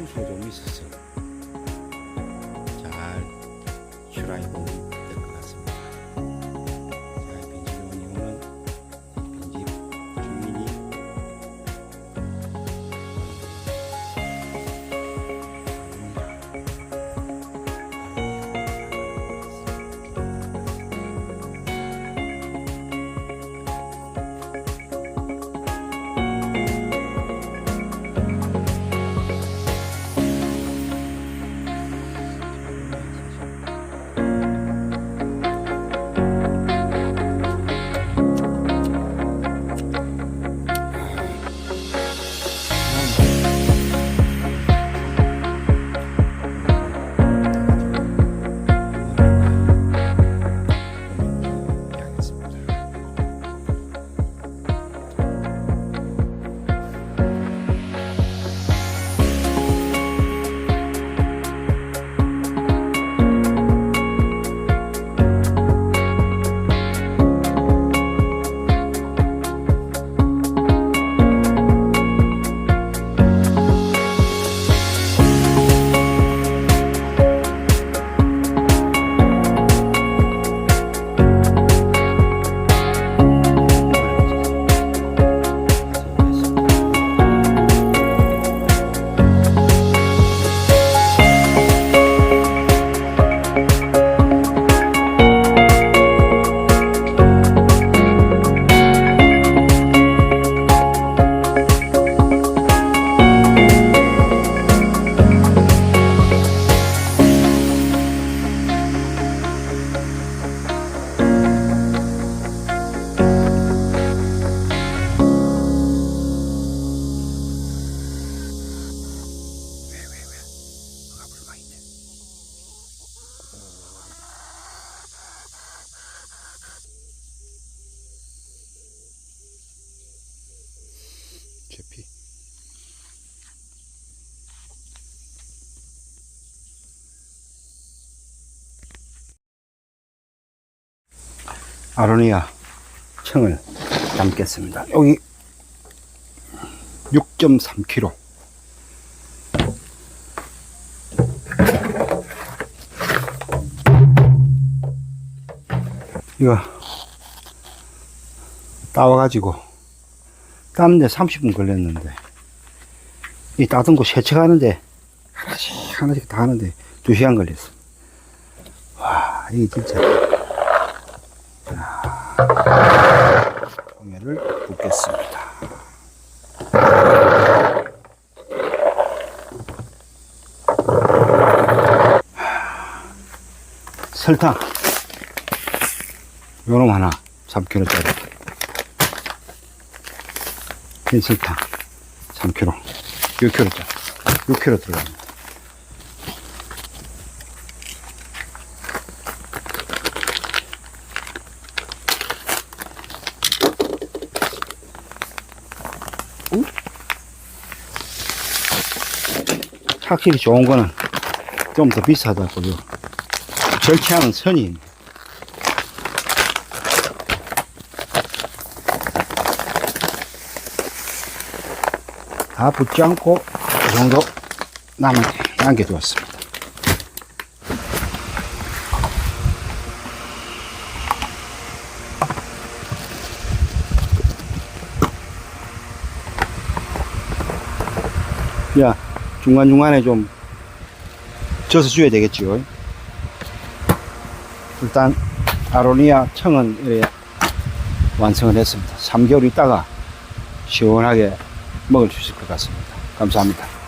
샘수가 너무 있었어요. 잘 슈라이브. 아로니아 청을 담겠습니다. 여기 6.3kg. 이거 따와가지고 따는데 30분 걸렸는데 이 따던 거 세척하는데 하나씩 하나씩 다 하는데 2시간 걸렸어 와 이게 진짜 자, 공예를 붓겠습니다. 설탕. 요놈 하나 3kg짜리. 흰 설탕 3kg 6kg짜리 6kg 들어갑니다 확실히 좋은 거는 좀 더 비싸다고요 절취하는 선이 다 붙지 않고 이 정도 남게 남겨두었습니다. 야 중간중간에 좀 져서 줘야 되겠지요. 일단 아로니아 청은 완성을 했습니다. 3개월 있다가 시원하게 먹을 수 있을 것 같습니다. 감사합니다.